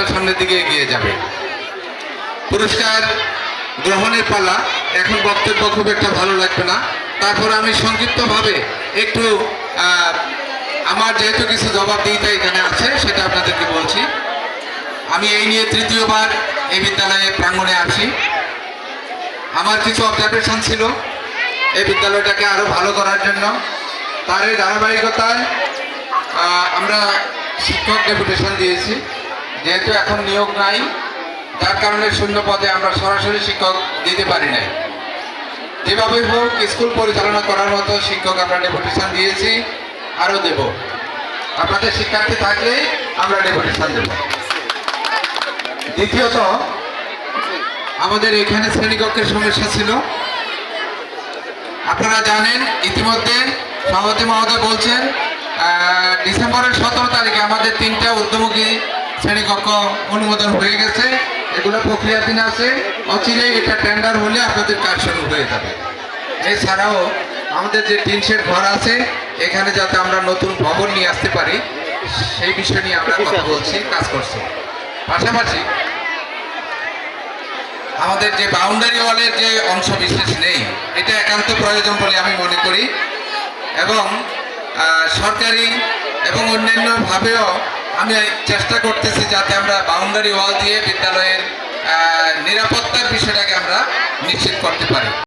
নিরাপত্তার সামনের দিকে এগিয়ে যাবে। পুরস্কার গ্রহণের পালা, এখন বক্তব্য খুব একটা ভালো লাগবে না। তারপর আমি সংক্ষিপ্তভাবে একটু আমার যেহেতু কিছু জবাবদিহিতা এখানে আছে, সেটা আপনাদেরকে বলছি। আমি এই নিয়ে তৃতীয়বার এই বিদ্যালয়ে প্রাঙ্গণে আসি আমার কিছু অবজারভেশন ছিল এই বিদ্যালয়টাকে আরও ভালো করার জন্য। তার এই ধারাবাহিকতায় আমরা শিক্ষক ডেপুটেশন দিয়েছি। যেহেতু এখন নিয়োগ নাই, যার কারণে শূন্য পদে আমরা সরাসরি শিক্ষক দিতে পারি নাই। যেভাবে হোক, স্কুল পরিচালনা করার মতো শিক্ষক আমরা ডেপুটেশন দিয়েছি, আরও দেব। আপনাদের শিক্ষার্থী থাকলে আমরা ডেপুটেশন দেব। দ্বিতীয়ত, আমাদের এখানে শ্রেণীকক্ষের সমস্যা ছিল। আপনারা জানেন, ইতিমধ্যে সভাপতি মহোদয় বলছেন ডিসেম্বরের সতেরো তারিখে আমাদের তিনটা ঊর্ধ্বমুখী শ্রেণীকক্ষ অনুমোদন হয়ে গেছে। এগুলো প্রক্রিয়াধীন আছে। অচিরে এটা টেন্ডার হলে আপনাদের কাজ শুরু হয়ে যাবে। এছাড়াও আমাদের যে টিন শেড ঘর আছে, এখানে যাতে আমরা নতুন ভবন নিয়ে আসতে পারি, সেই বিষয় নিয়ে আমরা কথা বলছি, কাজ করছি। পাশাপাশি আমাদের যে বাউন্ডারি ওয়ালের যে অংশ বিশেষ নেই, এটা একান্ত প্রয়োজন বলে আমি মনে করি। এবং সরকারি এবং অন্যান্য ভাবেও আমি চেষ্টা করতেছি যাতে আমরা বাউন্ডারি ওয়াল দিয়ে বিদ্যালয়ের নিরাপত্তার বিষয়টাকে আমরা নিশ্চিত করতে পারি।